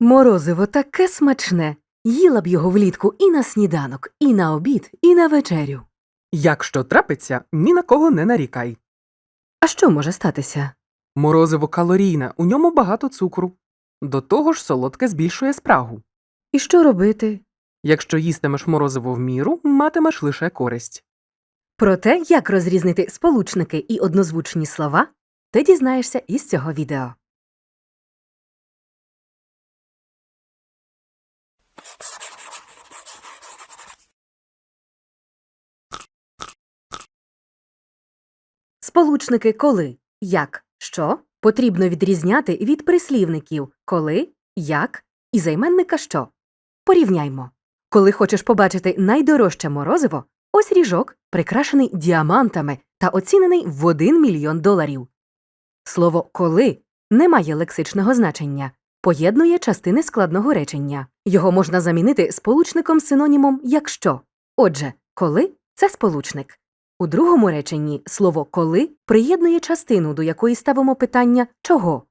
Морозиво таке смачне. Їла б його влітку і на сніданок, і на обід, і на вечерю. Якщо трапиться, ні на кого не нарікай. А що може статися? Морозиво калорійне, у ньому багато цукру. До того ж, солодке збільшує спрагу. І що робити? Якщо їстимеш морозиво в міру, матимеш лише користь. Про те, як розрізнити сполучники і однозвучні слова, ти дізнаєшся із цього відео. Сполучники коли, як, що потрібно відрізняти від прислівників коли, як і займенника що. Порівняймо. Коли хочеш побачити найдорожче морозиво, ось ріжок, прикрашений діамантами та оцінений в 1 мільйон доларів. Слово коли не має лексичного значення, поєднує частини складного речення. Його можна замінити сполучником синонімом якщо. Отже, коли це сполучник. У другому реченні слово коли приєднує частину, до якої ставимо питання чого.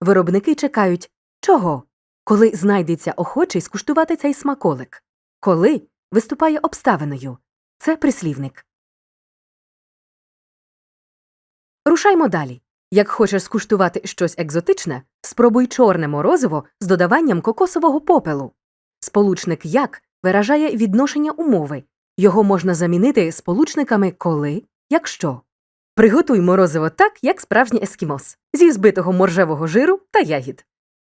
Виробники чекають чого, коли знайдеться охочий скуштувати цей смаколик. Коли виступає обставиною. Це прислівник. Рушаймо далі. Як хочеш скуштувати щось екзотичне, спробуй чорне морозиво з додаванням кокосового попелу. Сполучник як виражає відношення умови. Його можна замінити сполучниками коли, якщо. Приготуй морозиво так, як справжній ескімос, зі збитого моржевого жиру та ягід.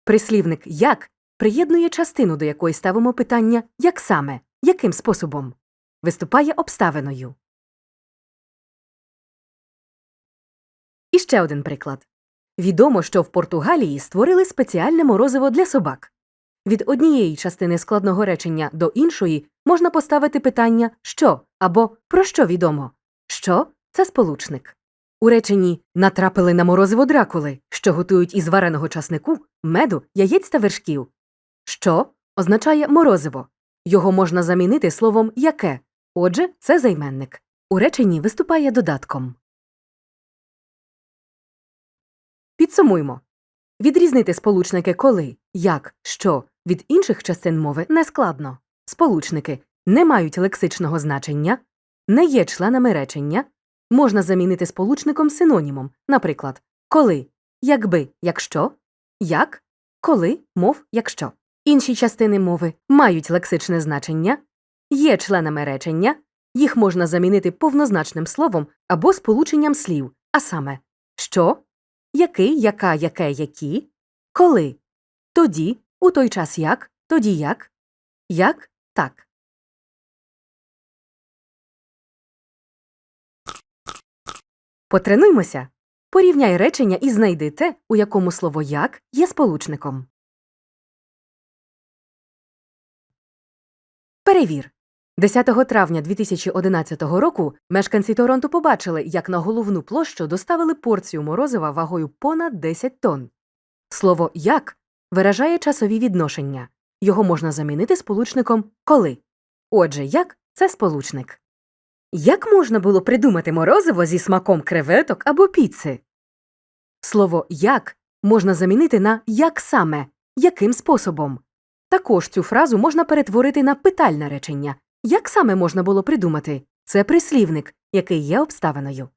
Прислівник як приєднує частину, до якої ставимо питання як саме, яким способом. Виступає обставиною. І ще один приклад. Відомо, що в Португалії створили спеціальне морозиво для собак. Від однієї частини складного речення до іншої можна поставити питання що або про що відомо. Що це сполучник. У реченні натрапили на морозиво дракули, що готують із вареного часнику, меду, яєць та вершків. Що означає морозиво. Його можна замінити словом яке. Отже, це займенник. У реченні виступає додатком. Підсумуймо. Відрізнити сполучники коли, як, що від інших частин мови нескладно. Сполучники не мають лексичного значення, не є членами речення, можна замінити сполучником синонімом, наприклад, коли, якби, якщо, як, коли, мов, якщо. Інші частини мови мають лексичне значення, є членами речення, їх можна замінити повнозначним словом або сполученням слів, а саме що, який, яка, яке, які, коли, тоді, у той час як, тоді як, як, так. Потренуймося. Порівняй речення і знайди те, у якому слово як є сполучником. Перевір. 10 травня 2011 року мешканці Торонто побачили, як на головну площу доставили порцію морозива вагою понад 10 тонн. Слово як виражає часові відношення. Його можна замінити сполучником коли. Отже, як це сполучник. Як можна було придумати морозиво зі смаком креветок або піци? Слово як можна замінити на як саме, яким способом. Також цю фразу можна перетворити на питальне речення. Як саме можна було придумати? Це прислівник, який є обставиною.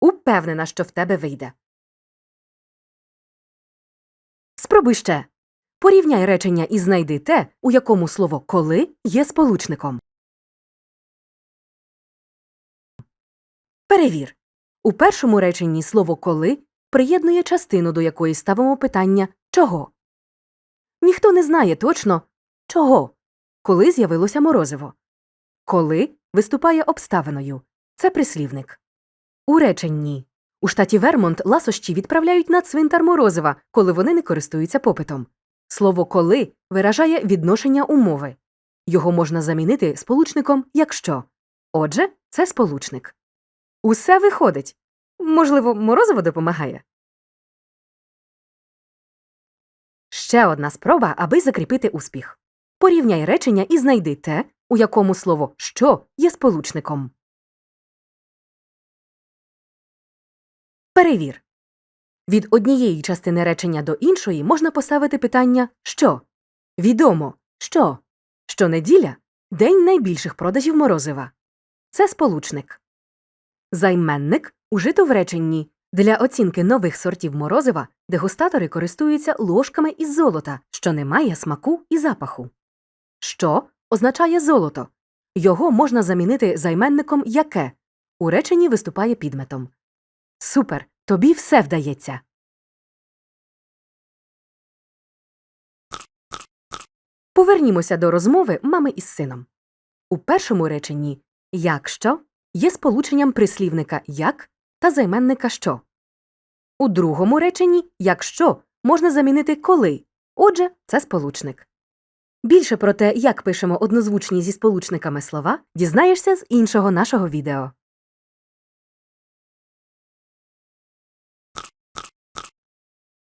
Упевнена, що в тебе вийде. Спробуй ще. Порівняй речення і знайди те, у якому слово коли є сполучником. Перевір. У першому реченні слово коли приєднує частину, до якої ставимо питання чого. Ніхто не знає точно чого, коли з'явилося морозиво. Коли виступає обставиною. Це прислівник. У реченні у штаті Вермонт ласощі відправляють на цвинтар морозива, коли вони не користуються попитом. Слово коли виражає відношення умови. Його можна замінити сполучником якщо. Отже, це сполучник. Усе виходить. Можливо, морозиво допомагає. Ще одна спроба, аби закріпити успіх. Порівняй речення і знайди те, у якому слово що є сполучником. Перевір. Від однієї частини речення до іншої можна поставити питання що Відомо, що щонеділя день найбільших продажів морозива. Це сполучник. Займенник ужито в реченні. Для оцінки нових сортів морозива дегустатори користуються ложками із золота, що не має смаку і запаху. Що означає золото. Його можна замінити займенником яке. У реченні виступає підметом. Супер! Тобі все вдається. Повернімося до розмови мами із сином. У першому реченні якщо є сполученням прислівника як та займенника що. У другому реченні якщо можна замінити коли. Отже, це сполучник. Більше про те, як пишемо однозвучні зі сполучниками слова, дізнаєшся з іншого нашого відео.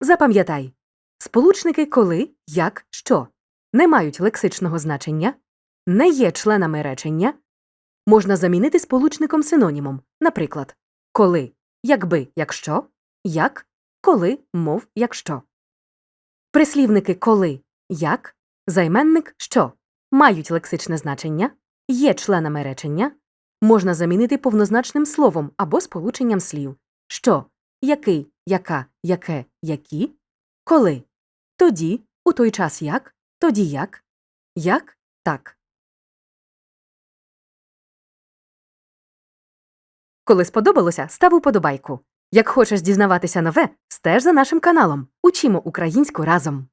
Запам'ятай сполучники коли, як, що не мають лексичного значення, не є членами речення, можна замінити сполучником синонімом, наприклад, коли, якби, якщо, як, коли, мов, якщо. Прислівники коли, як, займенник що мають лексичне значення, є членами речення, можна замінити повнозначним словом або сполученням слів що, який, яка, яке, які, коли, тоді, у той час як, тоді як, як, так. Коли сподобалося, став уподобайку. Як хочеш дізнаватися нове, стеж за нашим каналом. Учімо українську разом.